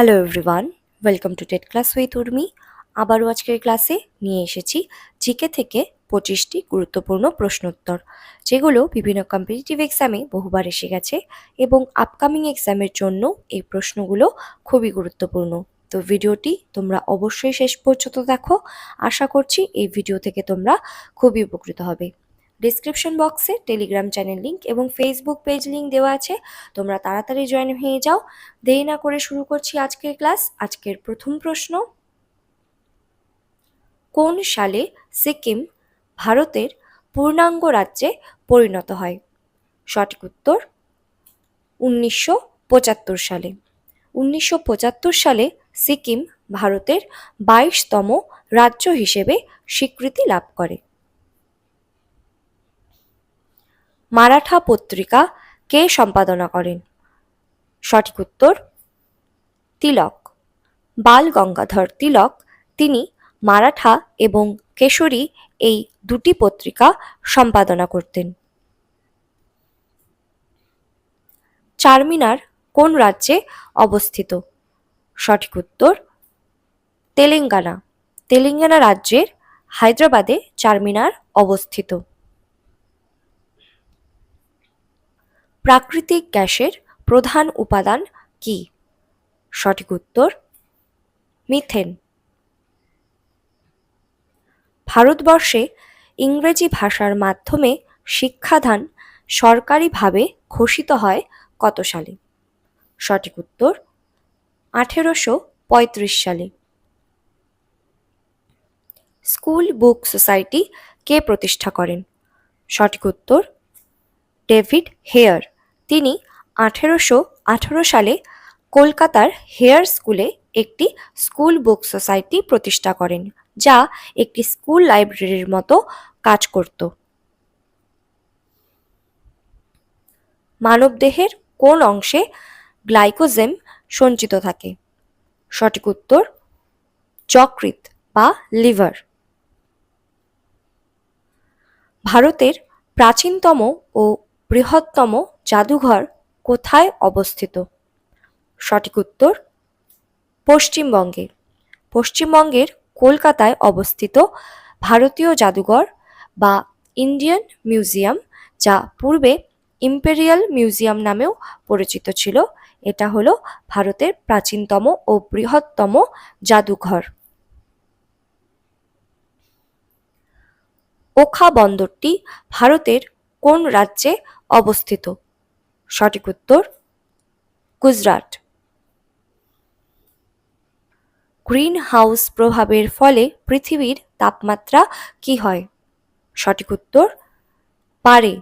Hello everyone welcome to TET class with Urmi আবারও আজকের ক্লাসে নিয়ে এসেছি জিকে থেকে পঁচিশটি গুরুত্বপূর্ণ প্রশ্নোত্তর, যেগুলো বিভিন্ন কম্পিটিটিভ এক্সামে বহুবার এসে গেছে এবং আপকামিং এক্সামের জন্য এই প্রশ্নগুলো খুবই গুরুত্বপূর্ণ। তো ভিডিওটি তোমরা অবশ্যই শেষ পর্যন্ত দেখো। আশা করছি এই ভিডিও থেকে তোমরা খুবই উপকৃত হবে। ডিসক্রিপশন বক্সে টেলিগ্রাম চ্যানেল লিঙ্ক এবং ফেসবুক পেজ লিঙ্ক দেওয়া আছে। তোমরা তাড়াতাড়ি জয়েন হয়ে যাও। দেরি না করে শুরু করছি আজকের ক্লাস আজকের প্রথম প্রশ্ন। কোন সালে সিকিম ভারতের পূর্ণাঙ্গ রাজ্যে পরিণত হয়? সঠিক উত্তর, উনিশশো পঁচাত্তর সালে। উনিশশো পঁচাত্তর সালে সিকিম ভারতের বাইশতম রাজ্য হিসেবে স্বীকৃতি লাভ করে। মারাঠা পত্রিকা কে সম্পাদনা করেন? সঠিক উত্তর, তিলক। বাল গঙ্গাধর তিলক, তিনি মারাঠা এবং কেশরী এই দুটি পত্রিকা সম্পাদনা করতেন। চারমিনার কোন রাজ্যে অবস্থিত? সঠিক উত্তর, তেলেঙ্গানা। তেলেঙ্গানা রাজ্যের হায়দ্রাবাদে চারমিনার অবস্থিত। প্রাকৃতিক গ্যাসের প্রধান উপাদান কি? সঠিক উত্তর, মিথেন। ভারতবর্ষে ইংরেজি ভাষার মাধ্যমে শিক্ষাদান সরকারিভাবে ঘোষিত হয় কত সালে? সঠিক উত্তর, আঠেরোশো পঁয়ত্রিশ সালে। স্কুল বুক সোসাইটি কে প্রতিষ্ঠা করেন? সঠিক উত্তর ডেভিড হেয়ার। তিনি আঠেরোশো আঠেরো সালে কলকাতার হেয়ার স্কুলে একটি স্কুল বুক সোসাইটি প্রতিষ্ঠা করেন, যা একটি স্কুল লাইব্রেরির মতো কাজ করত। মানবদেহের কোন অংশে গ্লাইকোজেম সঞ্চিত থাকে? সঠিক উত্তর, যকৃৎ বা লিভার। ভারতের প্রাচীনতম ও বৃহত্তম জাদুঘর কোথায় অবস্থিত? সঠিক উত্তর, পশ্চিমবঙ্গে। পশ্চিমবঙ্গের কলকাতায় অবস্থিত ভারতীয় জাদুঘর বা ইন্ডিয়ান মিউজিয়াম, যা পূর্বে ইম্পেরিয়াল মিউজিয়াম নামেও পরিচিত ছিল। এটা হলো ভারতের প্রাচীনতম ও বৃহত্তম জাদুঘর। ওখা বন্দরটি ভারতের কোন রাজ্যে অবস্থিত। সঠিক উত্তর, গুজরাট। গ্রিন হাউস প্রভাবের ফলে পৃথিবীর তাপমাত্রা কি হয়? সঠিক উত্তর, পারে।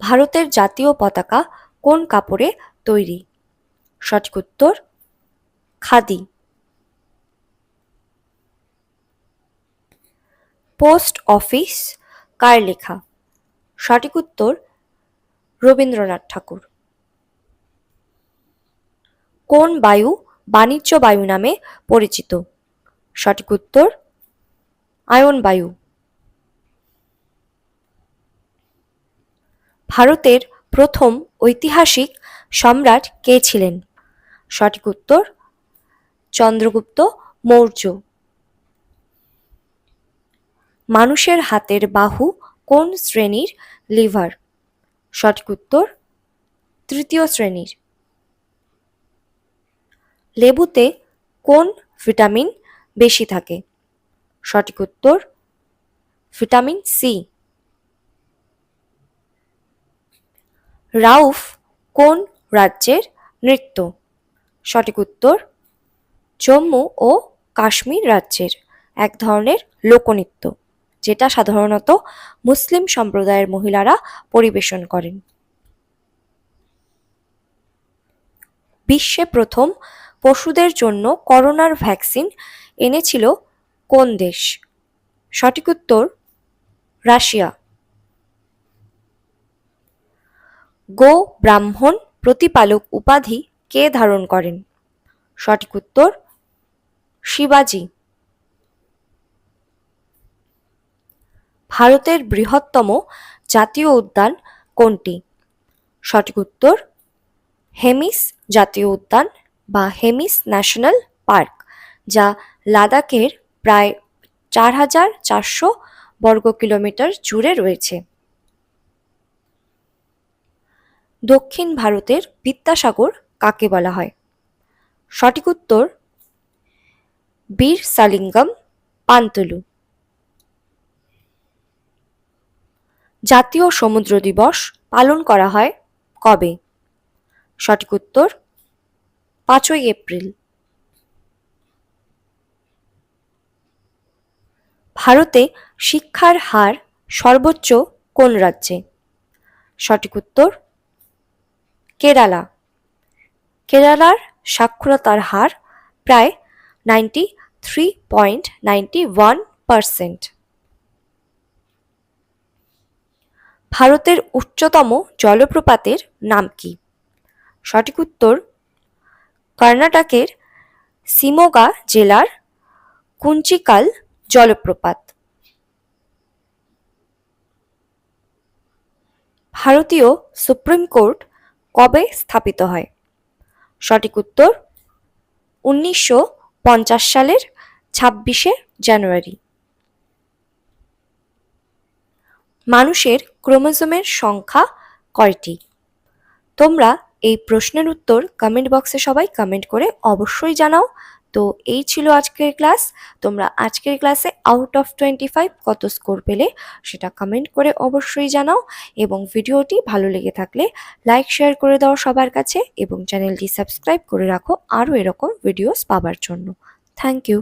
ভারতের জাতীয় পতাকা কোন কাপড়ে তৈরি? সঠিক উত্তর, খাদি। পোস্ট অফিস কার লেখা? সঠিক উত্তর রবীন্দ্রনাথ ঠাকুর। কোন বায়ু বাণিজ্য বায়ু নামে পরিচিত? সঠিক উত্তর আয়ন বায়ু। ভারতের প্রথম ঐতিহাসিক সম্রাট কে ছিলেন? সঠিক উত্তর চন্দ্রগুপ্ত মৌর্য। মানুষের হাতের বাহু কোন শ্রেণির লিভার? সঠিক উত্তর, তৃতীয় শ্রেণির। লেবুতে কোন ভিটামিন বেশি থাকে? সঠিক উত্তর, ভিটামিন সি রাউফ কোন রাজ্যের নৃত্য? সঠিক উত্তর, জম্মু ও কাশ্মীর রাজ্যের এক ধরনের লোকনৃত্য। যেটা সাধারণত মুসলিম সম্প্রদায়ের মহিলারা পরিবেশন করেন। বিশ্বে প্রথম পশুদের জন্য করোনার ভ্যাকসিন এনেছিল কোন দেশ? সঠিক উত্তর, রাশিয়া। গো ব্রাহ্মণ প্রতিপালক উপাধি কে ধারণ করেন? সঠিক উত্তর, শিবাজি। ভারতের বৃহত্তম জাতীয় উদ্যান কোনটি? সঠিক উত্তর, হেমিস জাতীয় উদ্যান বা হেমিস ন্যাশনাল পার্ক, যা লাদাখের প্রায় চার হাজার চারশো বর্গ কিলোমিটার জুড়ে রয়েছে। দক্ষিণ ভারতের বিদ্যাসাগর কাকে বলা হয়? সঠিক উত্তর, বীর সালিঙ্গম পান্তলু। জাতীয় সমুদ্র দিবস পালন করা হয় কবে? সঠিক উত্তর, পাঁচই এপ্রিল। ভারতে শিক্ষার হার সর্বোচ্চ কোন রাজ্যে? সঠিক উত্তর, কেরালা। কেরালার সাক্ষরতার হার প্রায় ninety three point ninety one percent ভারতের উচ্চতম জলপ্রপাতের নাম কি? সঠিক উত্তর, কর্ণাটকের সিমোগা জেলার কুঞ্চিকাল জলপ্রপাত। ভারতীয় সুপ্রিম কোর্ট কবে স্থাপিত হয়? সঠিক উত্তর, উনিশশো পঞ্চাশ সালের ছাব্বিশে জানুয়ারি। মানুষের ক্রোমোজোমের সংখ্যা কয়টি? তোমরা এই প্রশ্নের উত্তর কমেন্ট বক্সে সবাই কমেন্ট করে অবশ্যই জানাও। তো এই ছিল আজকের ক্লাস তোমরা আজকের ক্লাসে আউট অফ টোয়েন্টি ফাইভ কত স্কোর পেলে সেটা কমেন্ট করে অবশ্যই জানাও এবং ভিডিওটি ভালো লেগে থাকলে লাইক শেয়ার করে দাও সবার কাছে এবং চ্যানেলটি সাবস্ক্রাইব করে রাখো আরও এরকম ভিডিওস পাবার জন্য। Thank you